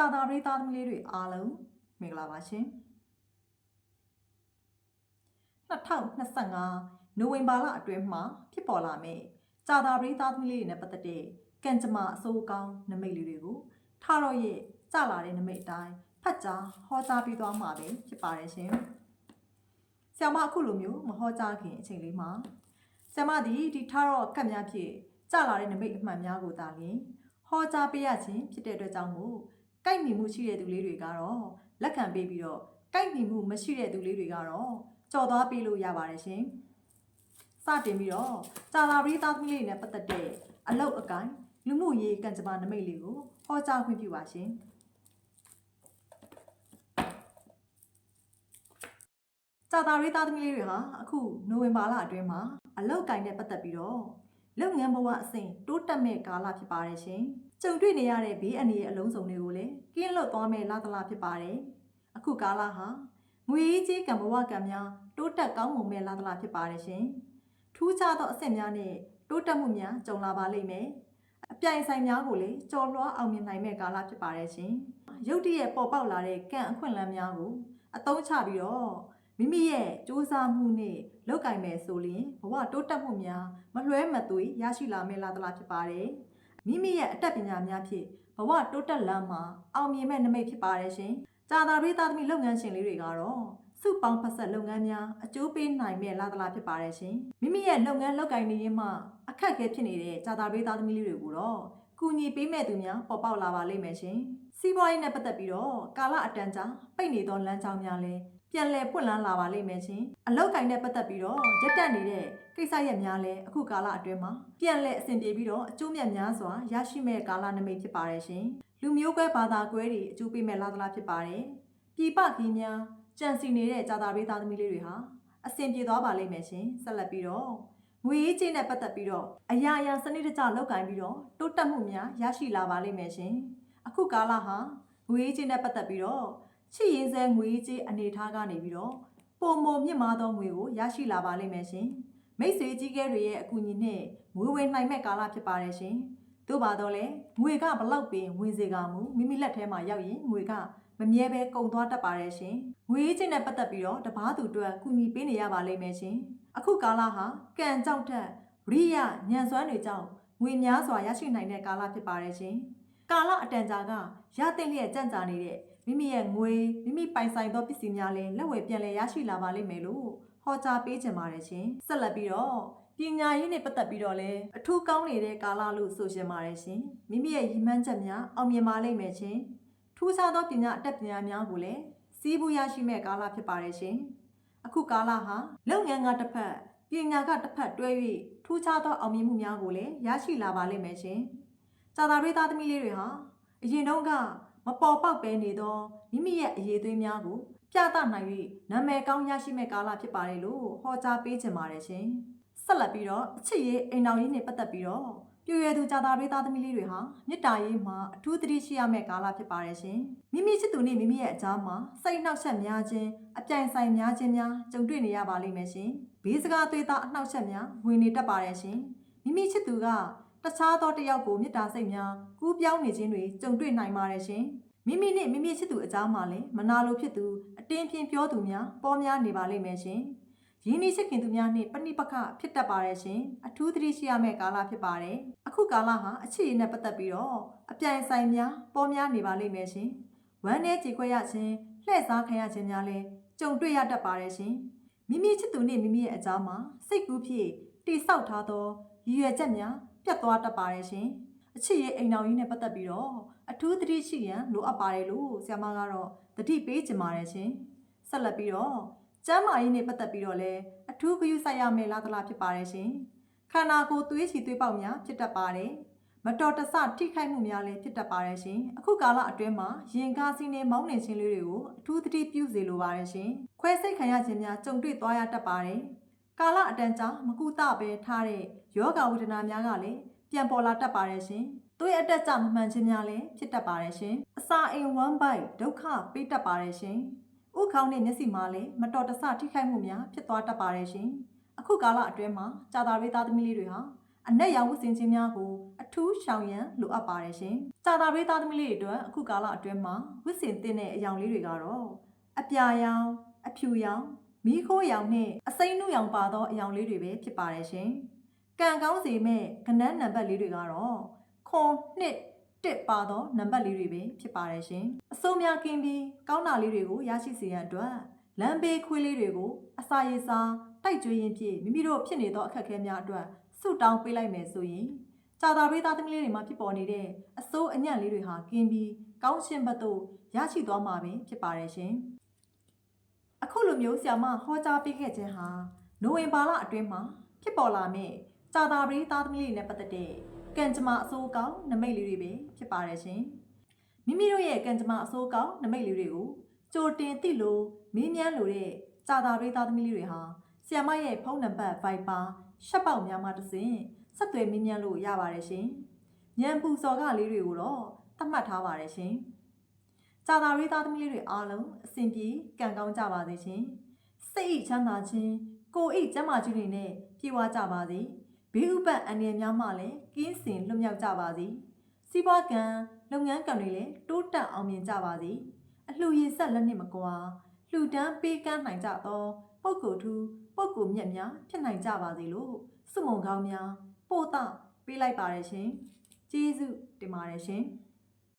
စာသားရေးသားသမီးလေးတွေအားလုံးမင်္ဂလာပါရှင်2025နိုဝင်ဘာလအတွင်းမှာဖြစ်ပေါ်လာမယ့်စာသားရေးသားသမီးလေးတွေနဲ့ပတ်သက်တဲ့ကံကြမ္မာအစိုးအကောင်းနမိတ်လေးတွေကိုထားတော့ရဲ့ကြလာတဲ့နမိတ်အတိုင်းဖတ်ကြားဟောကြားပြီးသွားမှာပဲဖြစ်ပါတယ်ရှင်ဆ iam မအခုလိုမျိုးမဟောကြားခင်အချိန်လေးမှာဆ iam မဒီဒီထားတော့ကတ်များဖြစ်ကြလာတဲ့နမိတ်အမှန်များကိုသာလျှင်ဟောကြားပေးရခြင်းဖြစ်တဲ့အတွက်ကြောင့်မို့ ကိုက်ညီမှုရှိတဲ့သူလေးတွေကတော့လက်ခံပေးပြီးတော့ကိုက်ညီမှုမရှိတဲ့သူလေးတွေကတော့ကြော်သွားပေးလို့ရပါတယ်ရှင်။စတင်ပြီးတော့ကြာလာပရိသတ်သမီးလေးနဲ့ပတ်သက်တဲ့အလောက်အကိုင်းလူမှုရေးကံကြမ္မာနမိတ်လေးကိုဟောကြားခွင့်ပြုပါရှင်။ကြာတာရိသားသမီးလေးတွေဟာအခုနိုဝင်ဘာလအတွင်းမှာအလောက်ကင်နဲ့ပတ်သက်ပြီးတော့လုပ်ငန်းဘဝအဆင့်တိုးတက်မဲ့ကာလဖြစ်ပါတယ်ရှင်။ ကြုံတွေ့နေရတဲ့ဘေးအန္တရာယ်အလုံးစုံတွေကိုလည်းကင်းလွတ်သွားမဲ့လသလားဖြစ်ပါတယ်။အခုကာလဟာငွေရေးကြေးကံဘဝကံများတိုးတက်ကောင်းမွန်မဲ့လသလားဖြစ်ပါတယ်ရှင်။ထူးခြားသောအဆင့်များနဲ့တိုးတက်မှုများကြုံလာပါလိမ့်မယ်။အပြိုင်ဆိုင်များကိုလည်းကြော်လွှားအောင်မြင်နိုင်မဲ့ကာလဖြစ်ပါတယ်ရှင်။ရုတ်တရက်ပေါ်ပေါက်လာတဲ့ကံအခွင့်အလမ်းများကိုအသုံးချပြီးတော့မိမိရဲ့စူးစမ်းမှုနဲ့လောက်ကင်မဲ့ဆိုရင်ဘဝတိုးတက်မှုများမလွှဲမသွေရရှိလာမယ့်လာသလားဖြစ်ပါတယ်။ မိမိရဲ့အတတ်ပညာများဖြင့်ဘဝတိုးတက်လမ်းမှာအောင်မြင်မဲ့နမိတ်ဖြစ်ပါတယ်ရှင်။ကြာသာရိသားသမီးလုပ်ငန်းရှင်လေးတွေကတော့စုပေါင်းဖက်ဆက်လုပ်ငန်းများအကျိုးပေးနိုင်မဲ့လာသလားဖြစ်ပါတယ်ရှင်။မိမိရဲ့လုပ်ငန်းလုပ်ကိုင်နေရင်းမှာအခက်အခဲဖြစ်နေတဲ့ကြာသာရိသားသမီးလေးတွေကိုတော့ကူညီပေးမဲ့သူများပေါ်ပေါက်လာပါလိမ့်မယ်ရှင်။စီးပွားရေးနဲ့ပတ်သက်ပြီးတော့ကာလအတန်ကြာပိတ်နေသောလမ်းကြောင်းများလည်း ပြန်လည်ပွင့်လန်းလာပါလိမ့်မယ်ရှင်အလောက်ကင်နဲ့ပတ်သက်ပြီးတော့ရက်တက်နေတဲ့ကိစ္စရက်များလည်းအခုကာလအတွင်းမှာပြန်လည်အဆင်ပြေပြီးတော့အကျိုးမြတ်များစွာရရှိမဲ့ကာလနမိတ်ဖြစ်ပါတယ်ရှင်လူမျိုးကွဲဘာသာကွဲတွေအကျိုးပေးမဲ့လာသလားဖြစ်ပါတယ်ပြည်ပခီးများကြံစီနေတဲ့ဂျာတာဘေးသားသမီးလေးတွေဟာအဆင်ပြေသွားပါလိမ့်မယ်ရှင်ဆက်လက်ပြီးတော့ငွေရေးကြေးနဲ့ပတ်သက်ပြီးတော့အရာရာစနစ်တကျလောက်ကင်ပြီးတော့တိုးတက်မှုများရရှိလာပါလိမ့်မယ်ရှင်အခုကာလဟာငွေရေးကြေးနဲ့ပတ်သက်ပြီးတော့ ချစ်ရင်စဲငွေကြေးအနေထားကနေပြီးတော့ပုံမမြင့်မားသောငွေကိုရရှိလာပါလိမ့်မယ်ရှင်မိတ်ဆွေကြီးကဲတွေရဲ့အကူအညီနဲ့ငွေဝင်နိုင်မဲ့ကာလဖြစ်ပါတယ်ရှင်သို့ပါတော့လေငွေကဘလောက်ပင်ဝင်စေကမူမိမိလက်ထဲမှာရောက်ရင်ငွေကမမြဲပဲကုန်သွားတတ်ပါတယ်ရှင်ငွေချင်းနဲ့ပတ်သက်ပြီးတော့တပားသူအတွက်ကူညီပေးနေရပါလိမ့်မယ်ရှင်အခုကာလဟာကံကြောင့်ထက်ရိယညံစွမ်းတွေကြောင့်ငွေများစွာရရှိနိုင်တဲ့ကာလဖြစ်ပါတယ်ရှင်ကာလအတန်ကြာကရတဲ့လျက်ကြံ့ကြာနေတဲ့မိမိရဲ့ငွေမိမိပိုင်ဆိုင်သောပစ္စည်းများလည်းလက်ဝယ်ပြန်လည်ရရှိလာပါလိမ့်မယ်လို့ဟောကြားပေးချင်ပါတယ်ရှင်ဆက်လက်ပြီးတော့ပညာရေးနဲ့ပတ်သက်ပြီးတော့လည်းအထူးကောင်းနေတဲ့ကာလလို့ဆိုရှင်ပါတယ်ရှင်မိမိရဲ့ရည်မှန်းချက်များအောင်မြင်ပါလိမ့်မယ်ရှင်ထူးခြားသောပညာအတတ်ပညာများကိုလည်းစီးပူးရရှိမဲ့ကာလဖြစ်ပါတယ်ရှင်အခုကာလဟာလုပ်ငန်းကတစ်ဖက်ပညာကတစ်ဖက်တွဲ၍ထူးခြားသောအောင်မြင်မှုများကိုလည်းရရှိလာပါလိမ့်မယ်ရှင်စာသာရေးသားသမီးလေးတွေဟာအရင်တုန်းကမ ပေါ်ပေါက်ပဲနေသောမိမိရဲ့အရေးသွေးများကိုပြသနိုင်၍နာမည်ကောင်းရရှိမဲ့ကာလဖြစ်ပါတယ်လို့ဟောကြားပေးချင်ပါတယ်ရှင်။ဆက်လက်ပြီးတော့အချစ်ရေးအိမ်တော်ရေးနဲ့ပတ်သက်ပြီးတော့ပြည့်ရသူကြာသားရေးသားသမီးလေးတွေဟာမေတ္တာရေးမှာအထူးသတိရှိရမယ့်ကာလဖြစ်ပါတယ်ရှင်။မိမိချစ်သူနဲ့မိမိရဲ့အကြားမှာစိတ်နှောက်ယှက်များခြင်းအပြိုင်ဆိုင်များခြင်းများကြုံတွေ့နေရပါလိမ့်မယ်ရှင်။ဘေးစကားသွေးသားအနှောက်ယှက်များဝင်နေတတ်ပါတယ်ရှင်။မိမိချစ်သူက တခြားသောတစ်ယောက်ကိုမေတ္တာစိတ်များကူးပြောင်းနေခြင်းတွေကြုံတွေ့နိုင်ပါတယ်ရှင်။မိမိနဲ့မိမိချစ်သူအကြောင်းမှာလည်းမနာလိုဖြစ်သူအတင်းပြင်းပြောသူများပေါ်များနေပါလိမ့်မယ်ရှင်။ရင်းနှီးချစ်ခင်သူများနဲ့ပဏိပခဖြစ်တတ်ပါတယ်ရှင်။အထူးသတိရှိရမယ့်ကာလဖြစ်ပါတယ်။အခုကာလဟာအခြေအနေနဲ့ပတ်သက်ပြီးတော့အပြိုင်ဆိုင်များပေါ်များနေပါလိမ့်မယ်ရှင်။ဝမ်းနဲ့ကြေခွဲရခြင်းလှည့်စားခံရခြင်းများလည်းကြုံတွေ့ရတတ်ပါတယ်ရှင်။မိမိချစ်သူနဲ့မိမိရဲ့အကြောင်းမှာစိတ်ကူးဖြစ်တိဆောက်ထားသောရည်ရွယ်ချက်များ ပြတ်သွားတတ်ပါတယ်ရှင်။အချစ်ရဲ့အိမ်တော်ကြီးနဲ့ပတ်သက်ပြီးတော့အထူးသတိရှိရန်လိုအပ်ပါတယ်လို့ဆရာမကတော့သတိပေးချင်ပါတယ်ရှင်။ဆက်လက်ပြီးတော့ကျမ်းမာရေးနဲ့ပတ်သက်ပြီးတော့လည်းအထူးဂရုစိုက်ရမယ်လားသလားဖြစ်ပါတယ်ရှင်။ခန္ဓာကိုယ်သွေးချီသွေးပေါက်များဖြစ်တတ်ပါတယ်။မတော်တဆထိခိုက်မှုများလည်းဖြစ်တတ်ပါတယ်ရှင်။အခုကာလအတွင်းမှာရင်ကားစီးနဲ့မောင်းနှင်ခြင်းလေးတွေကိုအထူးသတိပြုစေလိုပါတယ်ရှင်။ခွဲစိတ်ခံရခြင်းများကြုံတွေ့သွားရတတ်ပါတယ်။ ကာလအတန်ကြာမကူတပဲထားတဲ့ယောဂဝေဒနာများကလည်းပြန်ပေါ်လာတတ်ပါတယ်ရှင်။သွေးအတက်ကြမမှန်ခြင်းများလည်းဖြစ်တတ်ပါတယ်ရှင်။အစာအိမ် one bite ဒုက္ခပေးတတ်ပါတယ်ရှင်။ဥခေါင်းနဲ့မျက်စိမှာလည်းမတော်တဆထိခိုက်မှုများဖြစ်သွားတတ်ပါတယ်ရှင်။အခုကာလအတွင်းမှာကြာတာရေးသားသမီးလေးတွေဟာအနက်ရောင်ဝတ်ဆင်ခြင်းများကိုအထူးရှောင်ရန်လိုအပ်ပါတယ်ရှင်။ကြာတာပရိသတ်သမီးလေးတွေအတွက်အခုကာလအတွင်းမှာဝတ်ဆင်သင့်တဲ့အယောင်လေးတွေကတော့အပြာရောင်အဖြူရောင် မီးခိုးရောင်နဲ့အစိမ်းနုရောင်ပါသောအယောင်လေးတွေပဲဖြစ်ပါတယ်ရှင်။ကံကောင်းစေမဲ့ကနန်းနံပါတ်လေးတွေကတော့ခွန်နှစ်တစ်ပါသောနံပါတ်လေးတွေပဲဖြစ်ပါတယ်ရှင်။အစိုးများကင်းပြီးကောင်းတာလေးတွေကိုရရှိစေရန်အတွက်လမ်းဘေးခွေးလေးတွေကိုအစာရေစာတိုက်ကျွေးရင်ဖြင့်မိမိတို့ဖြစ်နေသောအခက်အခဲများအတွက်ဆုတောင်းပေးလိုက်မယ်ဆိုရင်ကြာတာပရိသတ်သမီးလေးတွေမှာဖြစ်ပေါ်နေတဲ့အစိုးအညံ့လေးတွေဟာကင်းပြီးကောင်းရှင်ဘက်သို့ရရှိသွားမှာပဲဖြစ်ပါတယ်ရှင်။ အခုလိုမျိုးဆရာမဟောကြားပေးခဲ့ခြင်းဟာနိုဝင်ဘာလအတွင်းမှာဖြစ်ပေါ်လာမယ့်ကြာတာပရိသတ်သမီးလေးတွေနဲ့ပတ်သက်တဲ့ကံကြမ္မာအစိုးကောင်းနမိတ်လေးတွေပဲဖြစ်ပါတယ်ရှင်။မိမိတို့ရဲ့ကံကြမ္မာအစိုးကောင်းနမိတ်လေးတွေကိုကြိုတင်သိလို့မင်းမြန်းလို့တဲ့ကြာတာပရိသတ်သမီးလေးတွေဟာဆီယမရဲ့ဖုန်းနံပါတ် Viber ရှက်ပေါက်များမှတစ်ဆင့်ဆက်သွယ်မင်းမြန်းလို့ရပါတယ်ရှင်။ညံပူစော်ကလေးတွေကိုတော့သတ်မှတ်ထားပါတယ်ရှင်။ ကြာတာပရိသတ်သမီးလေးတွေအားလုံးအဆင်ပြေကံကောင်းကြပါစေရှင်။စိတ်ဣချမ်းသာခြင်းကိုယ်ဣကျမ်းမာခြင်းတွေနဲ့ပြေဝကြပါစေ။ဘေးဥပတ်အန္တရာယ်များမှလည်းကင်းစင်လွတ်မြောက်ကြပါစေ။စီးပွားကံလုပ်ငန်းကံတွေလည်းတိုးတက်အောင်မြင်ကြပါစေ။အလှူရည်ဆက်လက်နှင့်မကွာလှူဒန်းပေးကမ်းနိုင်ကြသောပုဂ္ဂိုလ်ထူးပုဂ္ဂိုလ်မြတ်များဖြစ်နိုင်ကြပါစေလို့စုမုံကောင်းများပို့တာပေးလိုက်ပါရရှင်။ကျေးဇူးတင်ပါတယ်ရှင်။